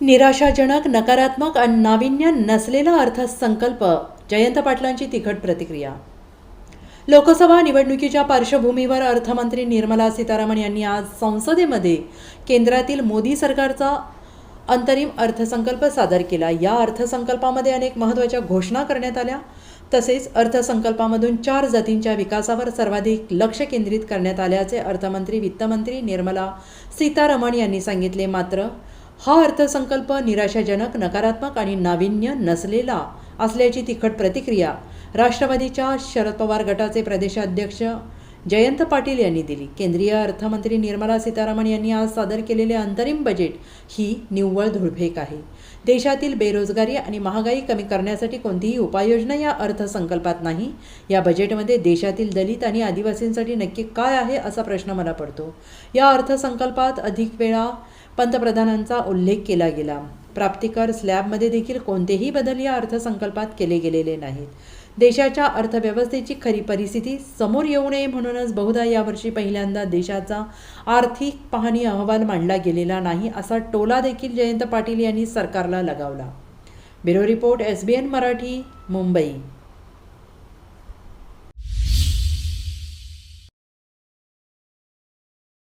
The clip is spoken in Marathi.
निराशाजनक नकारात्मक आणि नाविन्य नसलेला अर्थसंकल्प. जयंत पाटलांची तिखट प्रतिक्रिया. लोकसभा निवडणुकीच्या पार्श्वभूमीवर अर्थमंत्री निर्मला सीतारामन यांनी आज संसदेमध्ये केंद्रातील मोदी सरकारचा अंतरिम अर्थसंकल्प सादर केला. या अर्थसंकल्पामध्ये अनेक महत्त्वाच्या घोषणा करण्यात आल्या. तसेच अर्थसंकल्पामधून चार जातींच्या विकासावर सर्वाधिक लक्ष केंद्रित करण्यात आल्याचे अर्थमंत्री वित्तमंत्री निर्मला सीतारमण यांनी सांगितले. मात्र हा अर्थसंकल्प निराशाजनक नकारात्मक आणि नाविन्य नसलेला असल्याची तिखट प्रतिक्रिया राष्ट्रवादीच्या शरद पवार गटाचे प्रदेशाध्यक्ष जयंत पाटील यांनी दिली. केंद्रीय अर्थमंत्री निर्मला सीतारामन यांनी आज सादर केलेले अंतरिम बजेट ही निव्वळ धुळफेक आहे. देशातील बेरोजगारी आणि महागाई कमी करण्यासाठी कोणतीही उपाययोजना या अर्थसंकल्पात नाही. या बजेटमध्ये देशातील दलित आणि आदिवासींसाठी नक्की काय आहे असा प्रश्न मला पडतो. या अर्थसंकल्पात अधिक वेळा पंतप्रधानांचा उल्लेख केला गेला. प्राप्तिकर स्लॅबमध्ये देखील कोणतेही बदल या अर्थसंकल्पात केले गेलेले नाहीत. देशाच्या अर्थव्यवस्थेची खरी परिस्थिती समोर येऊ नये म्हणूनच बहुधा यावर्षी पहिल्यांदा देशाचा आर्थिक पाहणी अहवाल मांडला गेलेला नाही असा टोला देखील जयंत पाटील यांनी सरकारला लगावला. Bureau report S B N Marathi Mumbai.